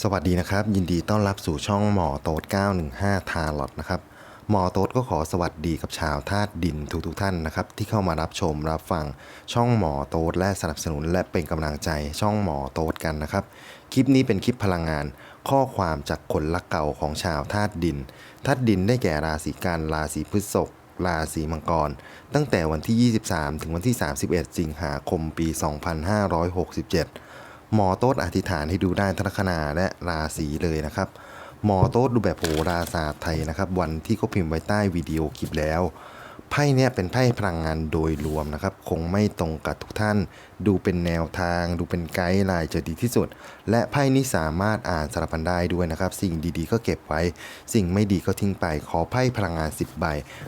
สวัสดีนะครับ ยินดีต้อนรับสู่ช่องหมอโต๊ด915 ทาร์ลอตนะครับหมอโต๊ดก็ขอสวัสดีกับชาวธาตุดินทุกๆท่านนะครับที่เข้ามารับชมรับฟังช่องหมอโต๊ดและสนับสนุนและเป็นกำลังใจช่องหมอโต๊ดกันนะครับ คลิปนี้เป็นคลิปพลังงาน ข้อความจากคนรักเก่าของชาวธาตุดินธาตุดินได้แก่ราศีกันราศีพฤษภราศีมังกร ตั้งแต่วันที่ 23 ถึงวันที่ 31 สิงหาคมปี 2567 หมอโต๊ดอธิษฐานให้ดูได้ทั้งลัคนาและราศีเลยนะครับ หมอโต๊ดดูแบบโหราศาสตร์ไทยนะครับ วันที่เขาพิมพ์ไว้ใต้วิดีโอคลิปแล้วไพ่เนี่ยเป็นไพ่พลังงานโดยรวมนะครับ คงไม่ตรงกับทุกท่าน ดูเป็นแนวทาง ดูเป็นไกด์ไลน์จะดีที่สุด และไพ่นี้สามารถอ่านสลับกันได้ด้วยนะครับ สิ่งดีๆก็เก็บไว้ สิ่งไม่ดีก็ทิ้งไป ขอไพ่พลังงาน 10 ใบ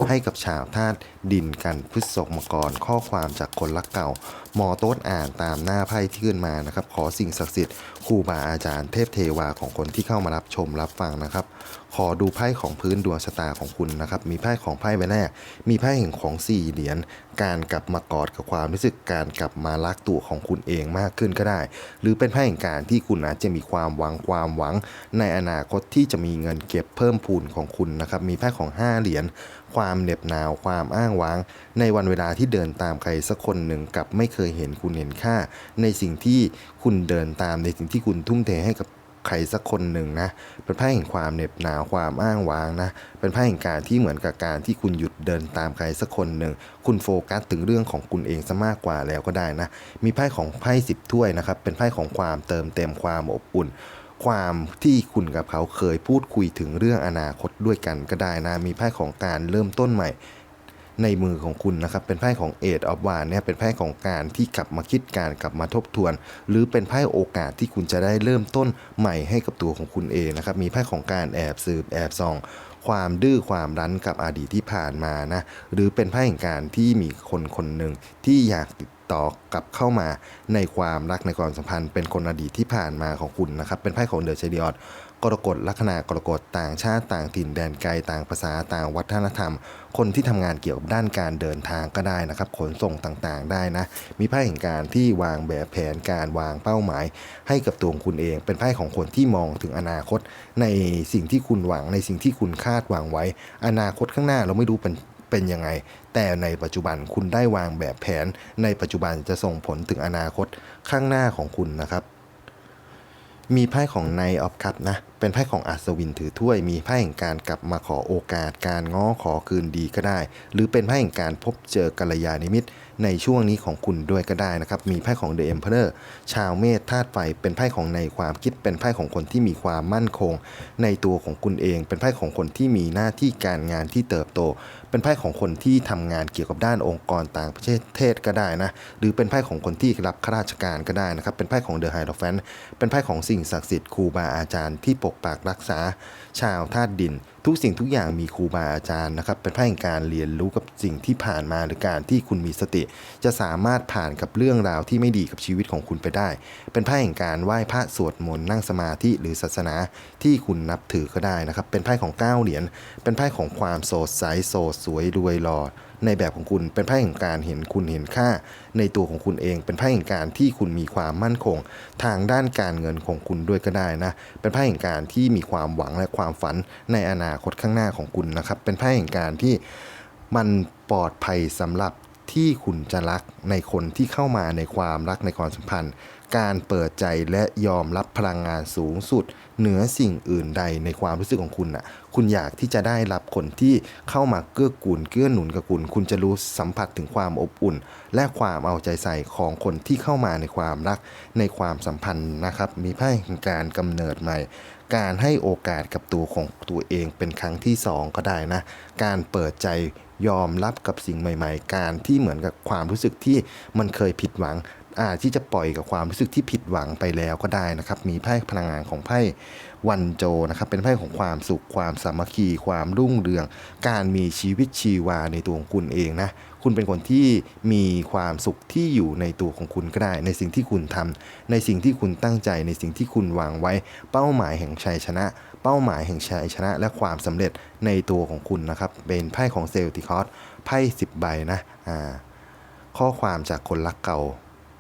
ให้กับชาวธาตุดินกันพฤษภมกรข้อความจากคนรักเก่า หมอโต๊ดอ่านตามหน้าไพ่ที่ขึ้นมานะครับ ขอสิ่งศักดิ์สิทธิ์ครูบาอาจารย์เทพเทวาของคนที่เข้ามารับชมรับฟังนะครับ ขอดูไพ่ของพื้นดวงชะตาของคุณนะครับ มีไพ่ของไพ่ใบแรก มีไพ่แห่งของสี่เหรียญการกลับมากอดกับความรู้สึกการกลับมารักตัวของคุณเองมากขึ้นก็ได้ หรือเป็นไพ่แห่งการที่คุณอาจจะมีความหวังความหวัง ในอนาคตที่จะมีเงินเก็บเพิ่มพูนของคุณนะครับมีไพ่ของห้าเหรียญความเหน็บหนาวความอ้างว้าง ในวันเวลาที่เดินตามใครสักคนหนึ่งกับไม่เคยเห็นคุณเห็นค่า ในสิ่งที่คุณเดินตามในสิ่งที่คุณทุ่มเทให้กับ ใครสักคนหนึ่งนะ เป็นไพ่แห่งความเหน็บหนาวความอ้างว้างนะ เป็นไพ่แห่งการที่เหมือนกับการที่คุณหยุดเดินตามใครสักคนหนึ่ง คุณโฟกัสถึงเรื่องของคุณเองซะมากกว่าแล้วก็ได้นะ มีไพ่ของไพ่สิบถ้วยนะครับ เป็นไพ่ของความเติมเต็มความอบอุ่นความที่คุณกับเขาเคยพูดคุยถึงเรื่องอนาคตด้วยกันก็ได้นะ มีไพ่ของการเริ่มต้นใหม่ ในมือของคุณนะครับ เป็นไพ่ของเอ of ออฟวานเนี่ยเป็นไพ่ของการที่กลับมาคิดการกลับมาทบทวน หรือเป็นไพ่โอกาสที่คุณจะได้เริ่มต้นใหม่ให้กับตัวของคุณเองนะครับ มีไพ่ของการแอบสืบแอบส่องความดื้อความรั้นกับอดีตที่ผ่านมานะ หรือเป็นไพ่แห่งการที่มีคนคนหนึ่งที่อยากติดต่อกลับเข้ามาในความรักในความสัมพันธ์ เป็นคนอดีตที่ผ่านมาของคุณนะครับ เป็นไพ่ของเดอะเชดิออด กรกฎลัคนากรกฎต่างชาติต่างถิ่นแดนไกลต่างภาษาต่างวัฒนธรรม คนที่ทำงานเกี่ยวกับด้านการเดินทางก็ได้นะครับ ขนส่งต่างๆ ได้นะ มีไพ่แห่งการที่วางแบบแผนการวางเป้าหมาย ให้กับตัวคุณเอง เป็นไพ่ของคนที่มองถึงอนาคต ในสิ่งที่คุณหวังในสิ่งที่คุณคาดหวังไว้ อนาคตข้างหน้าเราไม่รู้เป็นเป็นยังไง แต่ในปัจจุบันคุณได้วางแบบแผน ในปัจจุบันจะส่งผลถึงอนาคตข้างหน้าของคุณนะครับ มีไพ่ของไนออฟคัพนะ เป็นไพ่ของอัศวินถือถ้วย มีไพ่แห่งการกลับมาขอโอกาส การง้อขอคืนดีก็ได้ หรือเป็นไพ่แห่งการพบเจอกัลยาณมิตรในช่วงนี้ของคุณด้วยก็ได้นะครับ มีไพ่ของ The Emperor ชาวเมษธาตุไฟ เป็นไพ่ของในความคิด เป็นไพ่ของคนที่มีความมั่นคง ในตัวของคุณเอง เป็นไพ่ของคนที่มีหน้าที่การงานที่เติบโต เป็นไพ่ของคนที่ทำงานเกี่ยวกับด้านองค์กรต่างประเทศก็ได้นะ หรือเป็นไพ่ของคนที่รับข้าราชการก็ได้นะครับ เป็นไพ่ของเดอะไฮโลแฟนเป็นไพ่ของสิ่งศักดิ์สิทธิ์ครูบาอาจารย์ที่ปกปักรักษาชาวธาตุดิน ทุกสิ่งทุกอย่างมีครูบาอาจารย์นะครับ เป็นพ่แห่งการเรียนรู้กับสิ่งที่ผ่านมาหรือการที่คุณมีสติ จะสามารถผ่านกับเรื่องราวที่ไม่ดีกับชีวิตของคุณไปได้ เป็นพ่แห่งการไหว้พระสวดมนต์นั่งสมาธิหรือศาสนาที่คุณนับถือก็ได้นะครับ เป็นไพ่ของเก้าเหรียญเป็นไพ่ของความโสดใสโสดสวยรวยหล่อ ในแบบของคุณเป็นไพ่แห่งการเห็นคุณเห็นค่า ในตัวของคุณเอง เป็นไพ่แห่งการที่คุณมีความมั่นคง ทางด้านการเงินของคุณด้วยก็ได้นะ เป็นไพ่แห่งการที่มีความหวังและความฝันในอนาคตข้างหน้าของคุณนะครับ เป็นไพ่แห่งการที่มันปลอดภัยสำหรับที่คุณจะรักในคนที่เข้ามาในความรักในความสัมพันธ์การเปิดใจและยอมรับพลังงานสูงสุด เหนือสิ่งอื่นใดในความรู้สึกของคุณน่ะ คุณอยากที่จะได้รับคนที่เข้ามาเกื้อกูลเกื้อหนุนกับคุณ คุณจะรู้สัมผัสถึงความอบอุ่น และความเอาใจใส่ของคนที่เข้ามาในความรักในความสัมพันธ์นะครับ มีไพ่แห่งการกำเนิดใหม่ การให้โอกาสกับตัวของตัวเองเป็นครั้งที่สองก็ได้นะ การเปิดใจยอมรับกับสิ่งใหม่ ๆ การที่เหมือนกับความรู้สึกที่มันเคยผิดหวัง ที่จะปล่อยกับความรู้สึกที่ผิดหวังไปแล้วก็ได้นะครับ มีไพ่พลังงานของไพ่วันโจนะครับ เป็นไพ่ของความสุข ความสามัคคี ความรุ่งเรือง การมีชีวิตชีวาในตัวของคุณเองนะ คุณเป็นคนที่มีความสุขที่อยู่ในตัวของคุณก็ได้ ในสิ่งที่คุณทำในสิ่งที่คุณตั้งใจ ในสิ่งที่คุณวางไว้ เป้าหมายแห่งชัยชนะ เป้าหมายแห่งชัยชนะ และความสำเร็จในตัวของคุณนะครับ เป็นไพ่ของเซลติคอสไพ่สิบใบนะ อ่า ข้อความจากคนรักเก่า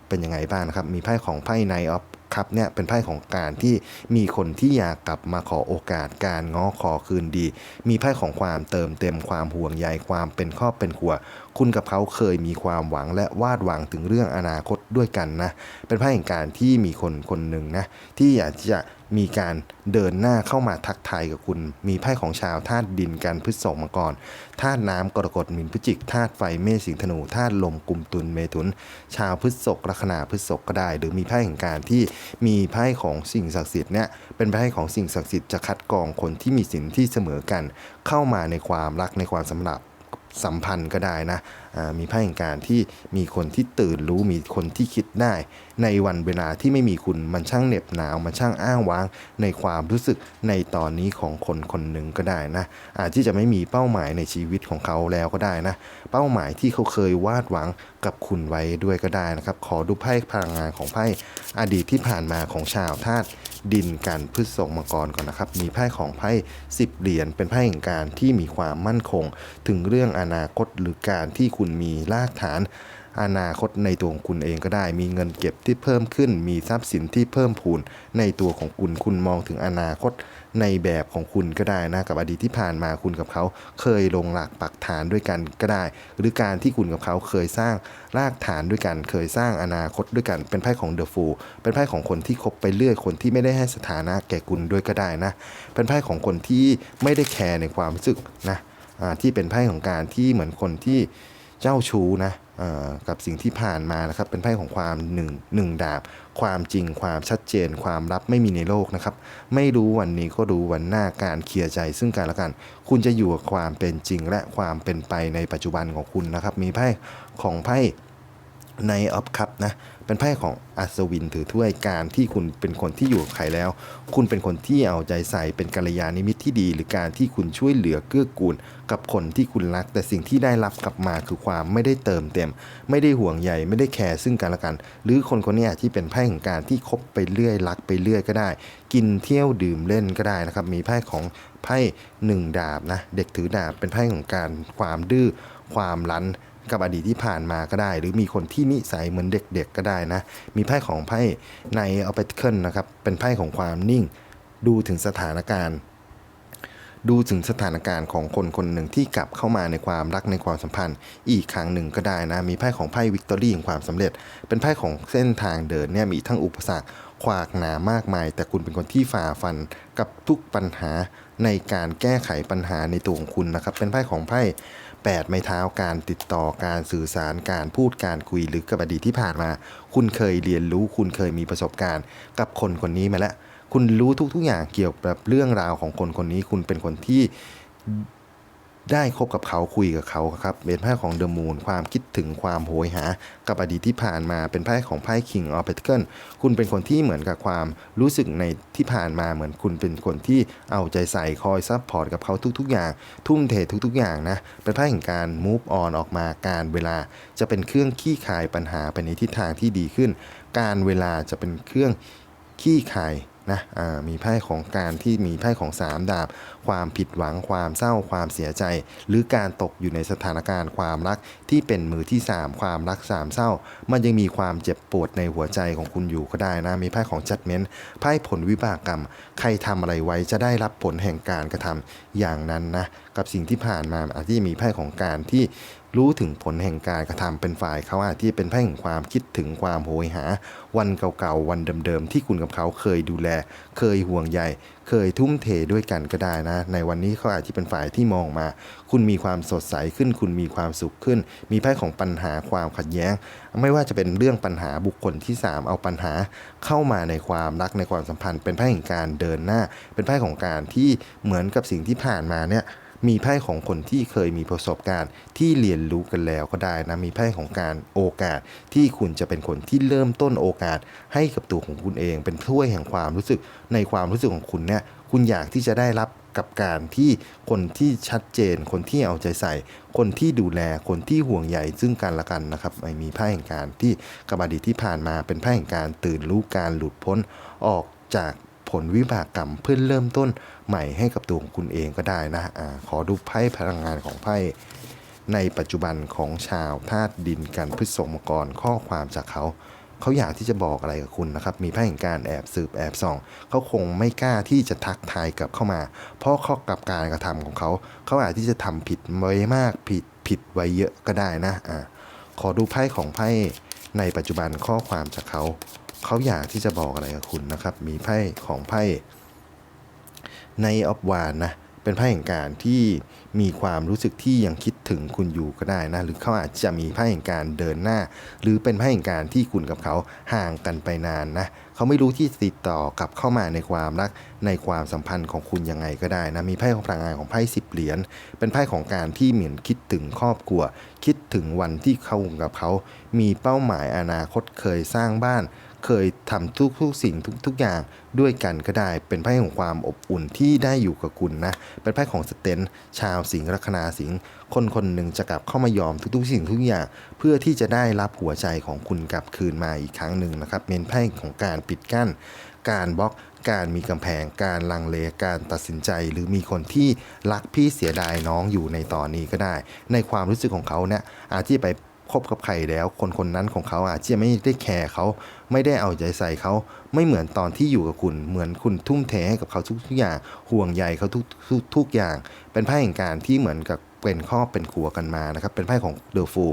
เป็นยังไงบ้างนะครับ มีไพ่ของไพ่ไนออฟคัพเนี่ยเป็นไพ่ของการที่มีคนที่อยากกลับมาขอโอกาสการง้อขอคืนดี มีไพ่ของความเติมเต็มความห่วงใยความเป็นครอบเป็นครัว คุณกับเขาเคยมีความหวังและวาดหวังถึงเรื่องอนาคตด้วยกันนะ เป็นไพ่แห่งการที่มีคนคนหนึ่งนะ ที่อยากจะมีการเดินหน้าเข้ามาทักทายกับคุณ มีไพ่ของชาวธาตุดินกันพฤษภมังกรธาตุน้ำกรกฎมินพฤจิกธาตุไฟเมษสิงธนูธาตุลมกุมตุลเมถุน ชาวพฤษภลัคนาพฤษภก็ได้ หรือมีไพ่แห่งการที่มีไพ่ของสิ่งศักดิ์สิทธิ์เนี่ยเป็นไพ่ของสิ่งศักดิ์สิทธิ์จะคัดกรองคนที่มีสินที่เสมอกัน เข้ามาในความรักในความสำหรับ สัมพันธ์ก็ได้นะมีไพ่แห่งการที่มีคนที่ตื่นรู้มีคนที่คิดได้ ในวันเวลาที่ไม่มีคุณมันช่างเหน็บหนาวมันช่างอ้างว้าง ในความรู้สึกในตอนนี้ของคนคนหนึ่งก็ได้นะอาจที่จะไม่มีเป้าหมายในชีวิตของเขาแล้วก็ได้นะเป้าหมายที่เขาเคยวาดหวังกับคุณไว้ด้วยก็ได้นะครับ ขอดูไพ่พลังงานของไพ่อดีตที่ผ่านมาของชาวธาตุดินกันพฤษภมังกรก่อนนะครับ มีไพ่ของไพ่สิบเหรียญเป็นไพ่แห่งการที่มีความมั่นคง ถึงเรื่องออนาคตหรือการที่คุณมีรากฐาน อนาคตในตัวของคุณเองก็ได้ มีเงินเก็บที่เพิ่มขึ้น มีทรัพย์สินที่เพิ่มพูนในตัวของคุณคุณมองถึงอนาคตในแบบของคุณก็ได้นะกับอดีตที่ผ่านมาคุณกับเขาเคยลงหลักปักฐานด้วยกันก็ได้ หรือการที่คุณกับเขาเคยสร้างรากฐานด้วยกัน เคยสร้างอนาคตด้วยกัน เป็นไพ่ของเดอะฟูเป็นไพ่ของคนที่คบไปเรื่อยคนที่ไม่ได้ให้สถานะแก่คุณด้วยก็ได้นะ เป็นไพ่ของคนที่ไม่ได้แคร์ในความรู้สึกนะ ที่เป็นไพ่ของการที่เหมือนคนที่เจ้าชู้นะกับสิ่งที่ผ่านมานะครับ เป็นไพ่ของความหนึ่งหนึ่งดาบ ความจริง ความชัดเจน ความลับไม่มีในโลกนะครับ ไม่รู้วันนี้ก็รู้วันหน้าการเคลียร์ใจ ซึ่งกันและกัน คุณจะอยู่กับความเป็นจริงและความเป็นไปในปัจจุบันของคุณนะครับ มีไพ่ของไพ่ ในออฟคัพนะเป็นไพ่ของอัศวินถือถ้วยการที่คุณเป็นคนที่อยู่กับใครแล้ว คุณเป็นคนที่เอาใจใส่เป็นกัลยาณมิตรที่ดี หรือการที่คุณช่วยเหลือเกื้อกูล กับคนที่คุณรัก แต่สิ่งที่ได้รับกลับมาคือความไม่ได้เติมเต็ม ไม่ได้ห่วงใยไม่ได้แคร์ซึ่งกันและกัน หรือคนคนนี้ที่เป็นไพ่ของการที่คบไปเรื่อยรักไปเรื่อยก็ได้ กินเที่ยวดื่มเล่นก็ได้นะครับมีไพ่ของไพ่หนึ่งดาบนะเด็กถือดาบเป็นไพ่ของการความดื้อความรั้น กับอดีตที่ผ่านมาก็ได้ หรือมีคนที่นิสัยเหมือนเด็กๆก็ได้นะ มีไพ่ของไพ่ในออเปเคิลนะครับ เป็นไพ่ของความนิ่ง ดูถึงสถานการณ์ดูถึงสถานการณ์ของคนคนหนึ่งที่กลับเข้ามาในความรักในความสัมพันธ์ อีกครั้งหนึ่งก็ได้นะ มีไพ่ของไพ่วิกตอรี่แห่งความสำเร็จ เป็นไพ่ของเส้นทางเดินเนี่ยมีทั้งอุปสรรคขวากหนามากมาย แต่คุณเป็นคนที่ฝ่าฟันกับทุกปัญหาในการแก้ไขปัญหาในตัวของคุณนะครับ เป็นไพ่ของไพ่ 8 ไม้เท้าการติดต่อการสื่อสารการพูดการคุยหรือกับอดีตที่ผ่านมา คุณเคยเรียนรู้ คุณเคยมีประสบการณ์กับคนคนนี้มาแล้ว คุณรู้ทุกๆอย่างเกี่ยวกับเรื่องราวของคนคนนี้ คุณเป็นคนที่ ได้คบกับเขาคุยกับเขาครับเป็นไพ่ของเดอะมูนความคิดถึงความโหยหา กับอดีตที่ผ่านมาเป็นไพ่ของไพ่ King of Pentacles คุณเป็นคนที่เหมือนกับความรู้สึกในที่ผ่านมาเหมือนคุณเป็นคนที่เอาใจใส่คอยซัพพอร์ตกับเขาทุกๆ อย่าง ทุ่มเททุกๆ อย่างนะเป็นไพ่แห่งการ move on ออกมาการเวลา จะเป็นเครื่องขี้คายปัญหาไปในทิศทางที่ดีขึ้น การเวลาจะเป็นเครื่องขี้คาย นะมีไพ่ของการที่มีไพ่ของสามดาบ ความผิดหวังความเศร้าความเสียใจ หรือการตกอยู่ในสถานการณ์ความรักที่เป็นมือที่สามความรักสามเศร้า มันยังมีความเจ็บปวดในหัวใจของคุณอยู่ก็ได้นะ มีไพ่ของจัดเม้นไพ่ผลวิบากกรรม ใครทำอะไรไว้จะได้รับผลแห่งการกระทำอย่างนั้นนะ กับสิ่งที่ผ่านมาอาจจะมีไพ่ของการที่รู้ถึงผลแห่งการกระทำเป็นฝ่ายเขาอาจที่เป็นไพ่แห่งความคิดถึงความโหยหา วันเก่าๆวันเดิมๆที่คุณกับเขาเคยดูแล เคยห่วงใย เคยทุ่มเทด้วยกันก็ได้นะ ในวันนี้เขาอาจจะเป็นฝ่ายที่มองมา คุณมีความสดใสขึ้น คุณมีความสุขขึ้น มีไพ่ของปัญหาความขัดแย้ง ไม่ว่าจะเป็นเรื่องปัญหาบุคคลที่สามเอาปัญหาเข้ามาในความรักในความสัมพันธ์ เป็นไพ่แห่งการเดินหน้า เป็นไพ่ของการที่เหมือนกับสิ่งที่ผ่านมาเนี่ย มีไพ่ของคนที่เคยมีประสบการณ์ ที่เรียนรู้กันแล้วก็ได้นะมีไพ่ของการโอกาสที่คุณจะเป็นคนที่เริ่มต้นโอกาส ให้กับตัวของคุณเอง เป็นถ้วยแห่งความรู้สึกในความรู้สึกของคุณเนี่ยคุณอยากที่จะได้รับกับการที่คนที่ชัดเจน คนที่เอาใจใส่ คนที่ดูแลคนที่ห่วงใยซึ่งกันและกันนะครับไม่มีไพ่แห่งการที่กบดีที่ผ่านมาเป็นไพ่แห่งการตื่นรู้การหลุดพ้นออกจากผลวิบากกรรมเพื่อเริ่มต้น ใหม่ให้กับตัวของคุณเองก็ได้นะอาขอดูไพ่พลังงานของไพ่ในปัจจุบันของชาวธาตุดินกันพฤษภมกรข้อความจากเขา เขาอยากที่จะบอกอะไรกับคุณนะครับ มีไพ่แห่งการแอบสืบแอบส่องเขาคงไม่กล้าที่จะทักทายกลับเข้ามา เพราะเขากับการกระทำของเขา เขาอาจที่จะทำผิดไว้มากผิดผิดไว้เยอะก็ได้นะอ่าขอดูไพ่ของไพ่ในปัจจุบันข้อความจากเขา เขาอยากที่จะบอกอะไรกับคุณนะครับ มีไพ่ของไพ่ ในออฟวานนะเป็นไพ่แห่งการที่มีความรู้สึกที่ยังคิดถึงคุณอยู่ก็ได้นะ หรือเขาอาจจะมีไพ่แห่งการเดินหน้า หรือเป็นไพ่แห่งการที่คุณกับเขาห่างกันไปนานนะเขาไม่รู้ที่ติดต่อกลับเข้ามาในความรักในความสัมพันธ์ของคุณยังไงก็ได้นะมีไพ่ของพลังงานของไพ่สิบเหรียญเป็นไพ่ของการที่เหมือนคิดถึงครอบครัว คิดถึงวันที่เขากับเขา มีเป้าหมายอนาคตเคยสร้างบ้าน เคยทำทุกทุกสิ่งทุกทุกอย่างด้วยกันก็ได้ เป็นไพ่ของความอบอุ่นที่ได้อยู่กับคุณนะ เป็นไพ่ของสเตนชาวสิงห์ลัคนาสิงห์คนคนหนึ่งจะกลับเข้ามายอมทุกๆ สิ่งทุกอย่าง เพื่อที่จะได้รับหัวใจของคุณกลับคืนมาอีกครั้งหนึ่งนะครับเป็นไพ่ของการปิดกั้น การบล็อกการมีกำแพงการลังเลการตัดสินใจ หรือมีคนที่รักพี่เสียดายน้องอยู่ในตอนนี้ก็ได้ ในความรู้สึกของเขาเนี่ยอาจจะไป คบกับใครแล้ว คนคนนั้นของเขาอาจจะไม่ได้แคร์เขาไม่ได้เอาใจใส่เขาไม่เหมือนตอนที่อยู่กับคุณเหมือนคุณทุ่มเทให้กับเขาทุกๆอย่างห่วงใยเขาทุกทุกทุกอย่าง เป็นภาพแห่งการที่เหมือนกับ เป็นครอบเป็นครัวกันมานะครับเป็นไพ่ของเดอะฟู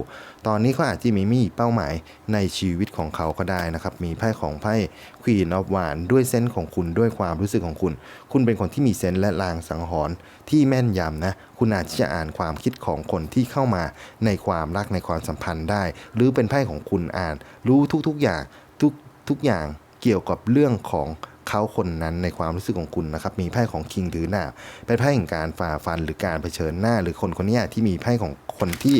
ตอนนี้เขาอาจจะมีมีเป้าหมายในชีวิตของเขาก็ได้นะครับมีไพ่ของไพ่ Queen of w a n ด้วยเซนส์ของคุณด้วยความรู้สึกของคุณ คุณเป็นคนที่มีเซนส์และลางสังหรณ์ที่แม่นยำนะคุณอาจจะอ่านความคิดของคนที่เข้ามาในความรักในความสัมพันธ์ได้ หรือเป็นไพ่ของคุณอ่าน รู้ทุกๆอย่างทุกทุกอย่างเกี่ยวกับเรื่องของ เขาคนนั้นในความรู้สึกของคุณนะครับ มีไพ่ของคิงถือหน้าเป็นไพ่แห่งการฝ่าฟันหรือการเผชิญหน้า หรือคนคนนี้ที่มีไพ่ของคนที่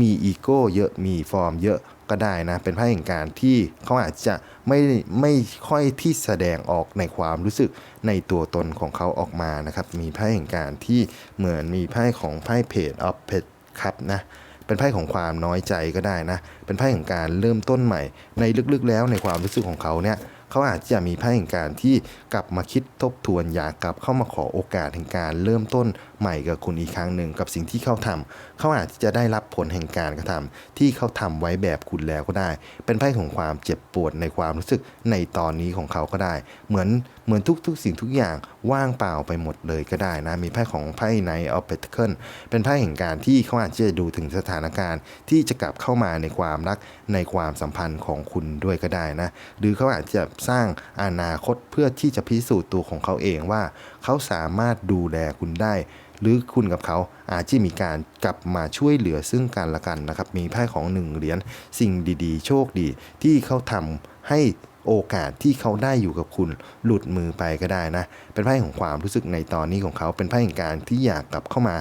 มีอีโก้เยอะมีฟอร์มเยอะก็ได้นะ เป็นไพ่แห่งการที่เขาอาจจะไม่ไม่ค่อยที่แสดงออกในความรู้สึกในตัวตนของเขาออกมานะครับ มีไพ่แห่งการที่เหมือนมีไพ่ของไพ่เพจออฟเพจครับนะเป็นไพ่ของความน้อยใจก็ได้นะ เป็นไพ่ของการเริ่มต้นใหม่ ในลึกๆแล้วในความรู้สึกของเขาเนี่ย เขาอาจจะมีไพ่แห่งการที่กลับมาคิดทบทวนอยากกลับเข้ามาขอโอกาสแห่งการเริ่มต้นใหม่กับคุณอีกครั้งหนึ่งกับสิ่งที่เขาทำเขาอาจจะได้รับผลแห่งการกระทำที่เขาทำไว้แบบคุณแล้วก็ได้ เป็นไพ่ของความเจ็บปวดในความรู้สึกในตอนนี้ของเขาก็ได้ เหมือนเหมือนทุกๆ สิ่งทุกอย่างว่างเปล่าไปหมดเลยก็ได้นะ มีไพ่ของไพ่ในออฟเปเคิลเป็นไพ่แห่งการที่เขาอาจจะดูถึงสถานการณ์ ที่จะกลับเข้ามาในความรักในความสัมพันธ์ของคุณด้วยก็ได้นะ หรือเขาอาจจะสร้างอนาคตเพื่อที่จะพิสูจน์ตัวของเขาเองว่า เขาสามารถดูแลคุณได้ หรือคุณกับเขาอาจจะมีการกลับมาช่วยเหลือซึ่งกันและกันนะครับ มีไพ่ของหนึ่งเหรียญสิ่งดีๆ โชคดีที่เขาทำให้โอกาสที่เขาได้อยู่กับคุณหลุดมือไปก็ได้นะ เป็นไพ่ของความรู้สึกในตอนนี้ของเขา เป็นไพ่แห่งการที่อยากกลับเข้ามา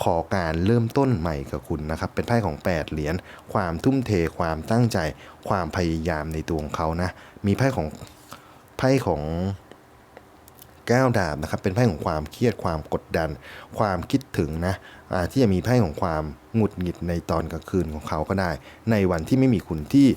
ขอการเริ่มต้นใหม่กับคุณนะครับ เป็นไพ่ของ 8 เหรียญความทุ่มเทความตั้งใจ ความพยายามในตัวของเขานะ มีไพ่ของไพ่ของ ก้วดาบนะครับเป็นไพ่ของความเครียดความกดดัน ความคิดถึงนะอาที่จะมีไพ่ของความหงุดหงิดในตอนกลางคืนของเขาก็ได้ ในวันที่ไม่มีคุณที่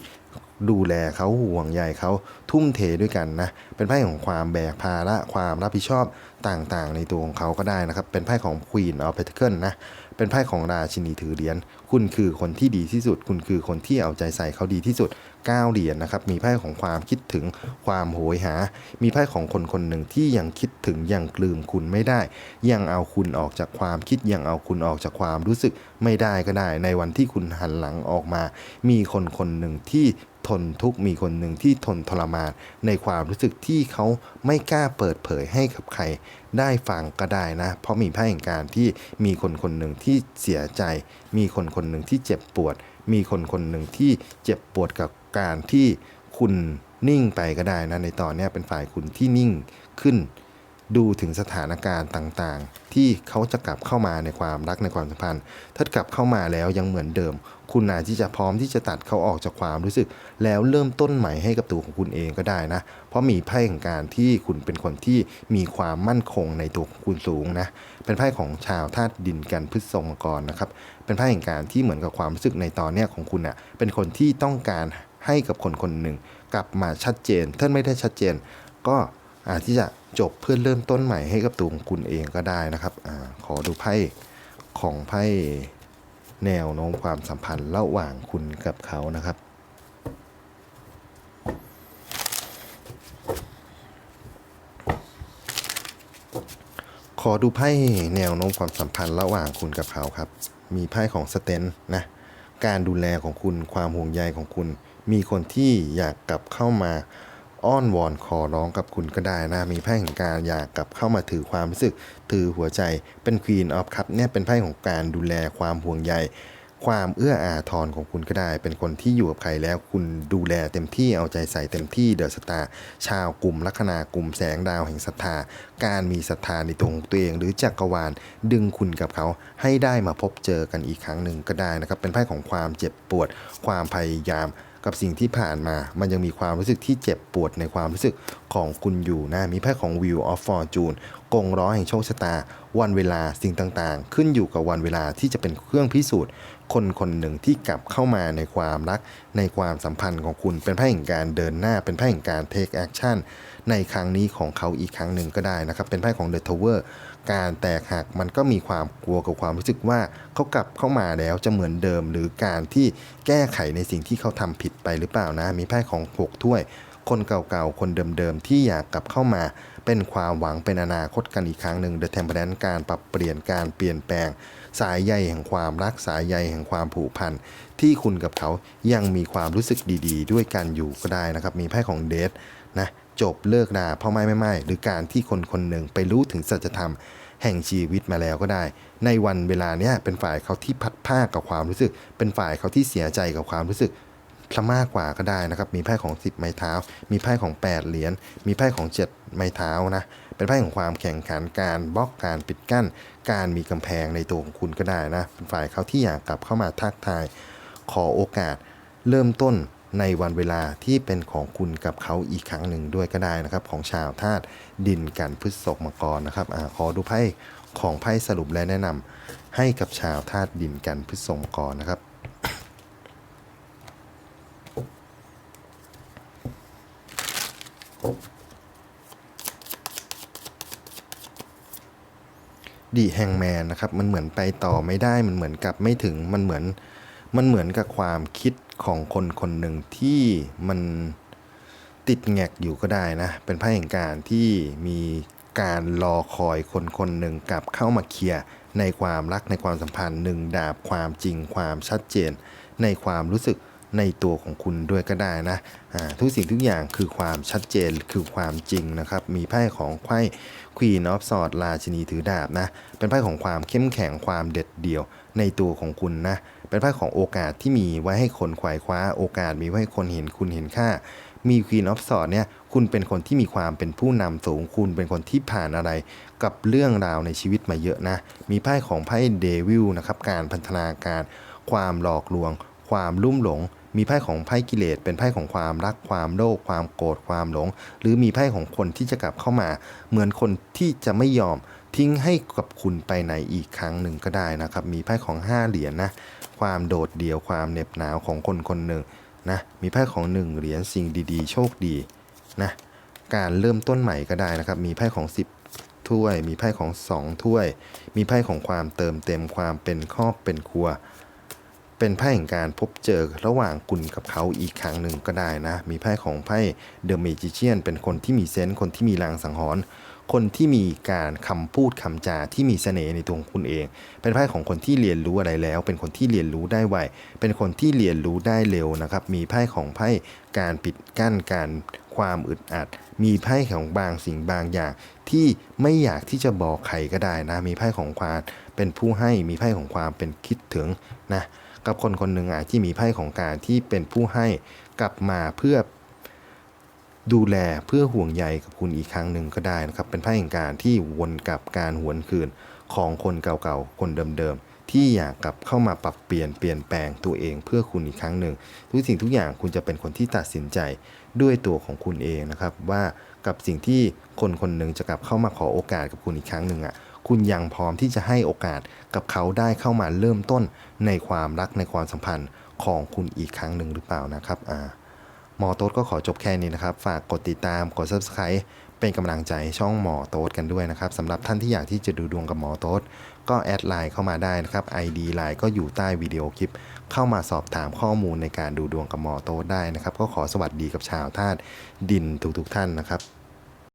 ดูแลเขาห่วงใยเขาทุ่มเทด้วยกันนะ เป็นไพ่ของความแบกภาระความรับผิดชอบต่างๆ ในตัวของเขาก็ได้นะครับ เป็นไพ่ของ Queen of Pentacles นะ เป็นไพ่ของราชินีถือเหรียญคุณคือคนที่ดีที่สุด คุณคือคนที่เอาใจใส่เขาดีที่สุด9เหรียญนะครับมีไพ่ของความคิดถึงความโหยหา มีไพ่ของคนคนหนึ่งที่ยังคิดถึงยังกลืมคุณไม่ได้ ยังเอาคุณออกจากความคิดยังเอาคุณออกจากความรู้สึกไม่ได้ก็ได้ ในวันที่คุณหันหลังออกมา มีคนคนหนึ่งที่ ทนทุกข์มีคนหนึ่งที่ทนทรมานในความรู้สึกที่เขาไม่กล้าเปิดเผยให้กับใคร ได้ฟังก็ได้นะ เพราะมีไพ่แห่งการที่มีคนคนหนึ่งที่เสียใจ มีคนคนหนึ่งที่เจ็บปวด มีคนคนหนึ่งที่เจ็บปวดกับการที่คุณนิ่งไปก็ได้นะในตอนนี้เป็นฝ่ายคุณที่นิ่งขึ้น ดูถึงสถานการณ์ต่างๆ ที่เขาจะกลับเข้ามาในความรักในความสัมพันธ์ ถ้ากลับเข้ามาแล้วยังเหมือนเดิม คุณอาจที่จะพร้อมที่จะตัดเขาออกจากความรู้สึก แล้วเริ่มต้นใหม่ให้กับตัวของคุณเองก็ได้นะ เพราะมีไพ่แห่งการที่คุณเป็นคนที่มีความมั่นคงในตัวของคุณสูงนะ เป็นไพ่ของชาวธาตุดินกันพฤษภกรนะครับ เป็นไพ่แห่งการที่เหมือนกับความรู้สึกในตอนเนี้ยของคุณอะเป็นคนที่ต้องการให้กับคนคนหนึ่งกลับมาชัดเจนถ้าไม่ได้ชัดเจน ก็อาจที่จะ จบเพื่อเริ่มต้นใหม่ให้กับตัวคุณเองก็ได้นะครับอขอดูไพ่ของไพ่แนวโน้มความสัมพันธ์ระหว่างคุณกับเขานะครับ ขอดูไพ่แนวโน้มความสัมพันธ์ระหว่างคุณกับเขาครับ มีไพ่ของสเตนนะการดูแลของคุณความห่วงใยของคุณ มีคนที่อยากกลับเข้ามา อ้อนวอนขอร้องกับคุณก็ได้นะ มีไพ่แห่งการอยากกลับเข้ามาถือความรู้สึก ถือหัวใจเป็น Queen of Cup เนี่ยเป็นไพ่ของการดูแลความห่วงใยความเอื้ออาทรของคุณก็ได้ เป็นคนที่อยู่กับใครแล้วคุณดูแลเต็มที่เอาใจใส่เต็มที่เดอะสตาร์ชาวกลุ่มลัคนากลุ่มแสงดาวแห่งศรัทธา การมีศรัทธาในตัวของตัวเอง หรือจักรวาลดึงคุณกับเขาให้ได้มาพบเจอกันอีกครั้งหนึ่งก็ได้นะครับ เป็นไพ่ของความเจ็บปวด ความพยายาม กับสิ่งที่ผ่านมา มันยังมีความรู้สึกที่เจ็บปวดในความรู้สึกของคุณอยู่นะ มีไพ่ของ Wheel of Fortune กงล้อแห่งโชคชะตา วันเวลาสิ่งต่างๆ ขึ้นอยู่กับวันเวลาที่จะเป็นเครื่องพิสูจน์ คนคนหนึ่งที่กลับเข้ามาในความรัก ในความสัมพันธ์ของคุณเป็นไพ่แห่งการเดินหน้า เป็นไพ่แห่งการ take action ในครั้งนี้ของเขาอีกครั้งหนึ่งก็ได้นะครับ เป็นไพ่ของ The Tower การแตกหักมันก็มีความกลัวกับความรู้สึกว่าเขากลับเข้ามาแล้วจะเหมือนเดิม หรือการที่แก้ไขในสิ่งที่เขาทำผิดไปหรือเปล่านะ มีไพ่ของหกถ้วย คนเก่าๆ คนเดิมๆ ที่อยากกลับเข้ามา เป็นความหวังเป็นอนาคตกันอีกครั้งหนึ่ง The Temperance การปรับเปลี่ยนการเปลี่ยนแปลง สายใยแห่งความรักสายใยแห่งความผูกพันที่คุณกับเขายังมีความรู้สึกดี ๆ ด้วยกันอยู่ก็ได้นะครับ มีไพ่ของเดทนะ จบเลิกดาพ่อไม่ไม่ไม่หรือการที่คนคนหนึ่งไปรู้ถึงสัจธรรมแห่งชีวิตมาแล้วก็ได้ ในวันเวลาเนี้ยเป็นฝ่ายเขาที่พัดผ้ากับความรู้สึก เป็นฝ่ายเขาที่เสียใจกับความรู้สึกพละมากกว่าก็ได้นะครับ มีไพ่ของ 10 ไม้เท้า มีไพ่ของ 8 เหรียญ มีไพ่ของ 7 ไม้เท้านะ เป็นไพ่ของความแข่งขัน การบล็อก การปิดกั้น การมีกำแพงในตัวของคุณก็ได้นะ เป็นฝ่ายเขาที่อยากกลับเข้ามาทักทาย ขอโอกาส เริ่มต้น ในวันเวลาที่เป็นของคุณกับเขาอีกครั้งหนึ่งด้วยก็ได้นะครับ ของชาวธาตุดินกันพฤษภมกรนะครับอขอดูไพ่ของไพ่สรุปและแนะนำให้กับชาวธาตุดินกันพฤษภมกรนะครับดีแฮงแมนนะครับมันเหมือนไปต่อไม่ได้มันเหมือนกับไม่ถึงมันเหมือนมันเหมือนกับความคิด ของคนคนหนึ่งที่มันติดแงกอยู่ก็ได้นะ เป็นไพ่แห่งการที่มีการรอคอยคนคนหนึ่งกลับเข้ามาเคลียร์ในความรักในความสัมพันธ์หนึ่งดาบความจริงความชัดเจน ในความรู้สึกในตัวของคุณด้วยก็ได้นะทุกสิ่งทุกอย่างคือความชัดเจนคือความจริงนะครับ มีไพ่ของไพ่ Queen of Swords ราชินีถือดาบนะ เป็นไพ่ของความเข้มแข็งความเด็ดเดี่ยวในตัวของคุณนะ เป็นไพ่ของโอกาสที่มีไว้ให้คนขวายคว้า โอกาสมีไว้ให้คนเห็นคุณเห็นค่า มี Queen of Swords เนี่ยคุณเป็นคนที่มีความเป็นผู้นำสูงคุณเป็นคนที่ผ่านอะไรกับเรื่องราวในชีวิตมาเยอะนะ มีไพ่ของไพ่เดวิลนะครับการพันธนาการ ความหลอกลวง ความลุ่มหลง มีไพ่ของไพ่กิเลสเป็นไพ่ของความรักความโลภความโกรธความหลง หรือมีไพ่ของคนที่จะกลับเข้ามา เหมือนคนที่จะไม่ยอม ทิ้งให้กับคุณไปไหนอีกครั้งหนึ่งก็ได้นะครับ มีไพ่ของห้าเหรียญนะ ความโดดเดี่ยวความเหน็บหนาวของคนคนหนึ่งนะ มีไพ่ของหนึ่งเหรียญสิ่งดีๆ โชคดีนะ การเริ่มต้นใหม่ก็ได้นะครับ มีไพ่ของ 10 ถ้วย มีไพ่ของ 2 ถ้วย มีไพ่ของความเติมเต็มความเป็นครอบเป็นครัว เป็นไพ่แห่งการพบเจอระหว่างคุณกับเขาอีกครั้งหนึ่งก็ได้นะ มีไพ่ของไพ่เดอะเมจิเชียนเป็นคนที่มีเซนส์คนที่มีลางสังหรณ์คนที่มีการคำพูดคำจาที่มีเสน่ห์ในตัวของคุณเอง เป็นไพ่ของคนที่เรียนรู้อะไรแล้ว เป็นคนที่เรียนรู้ได้ไว เป็นคนที่เรียนรู้ได้เร็วนะครับ มีไพ่ของไพ่การปิดกั้นการความอึดอัด มีไพ่ของบางสิ่งบางอย่าง ที่ไม่อยากที่จะบอกใครก็ได้นะ มีไพ่ของความเป็นผู้ให้ มีไพ่ของความเป็นคิดถึงนะ กับคนคนหนึ่งอาจที่มีไพ่ของการที่เป็นผู้ให้กลับมาเพื่อดูแลเพื่อห่วงใยกับคุณอีกครั้งหนึ่งก็ได้นะครับ เป็นไพ่แห่งการที่วนกลับการหวนคืนของคนเก่าๆ คนเดิมๆ ที่อยากกลับเข้ามาปรับเปลี่ยนเปลี่ยนแปลงตัวเองเพื่อคุณอีกครั้งหนึ่งทุกสิ่งทุกอย่างคุณจะเป็นคนที่ตัดสินใจด้วยตัวของคุณเองนะครับ ว่ากับสิ่งที่คนคนหนึ่งจะกลับเข้ามาขอโอกาสกับคุณอีกครั้งหนึ่งอะ คุณยังพร้อมที่จะให้โอกาสกับเขาได้เข้ามาเริ่มต้นในความรักในความสัมพันธ์ของคุณอีกครั้งหนึ่งหรือเปล่านะครับอ่าหมอโต๊ดก็ขอจบแค่นี้นะครับ ฝากกดติดตามกด subscribe เป็นกำลังใจช่องหมอโต๊ดกันด้วยนะครับสำหรับท่านที่อยากที่จะดูดวงกับหมอโต๊ดก็แอดไลน์เข้ามาได้นะครับ ID ไลน์ก็อยู่ใต้วิดีโอคลิป เข้ามาสอบถามข้อมูลในการดูดวงกับหมอโต๊ดได้นะครับ ก็ขอสวัสดีกับชาวธาตุดินทุกๆท่านนะครับ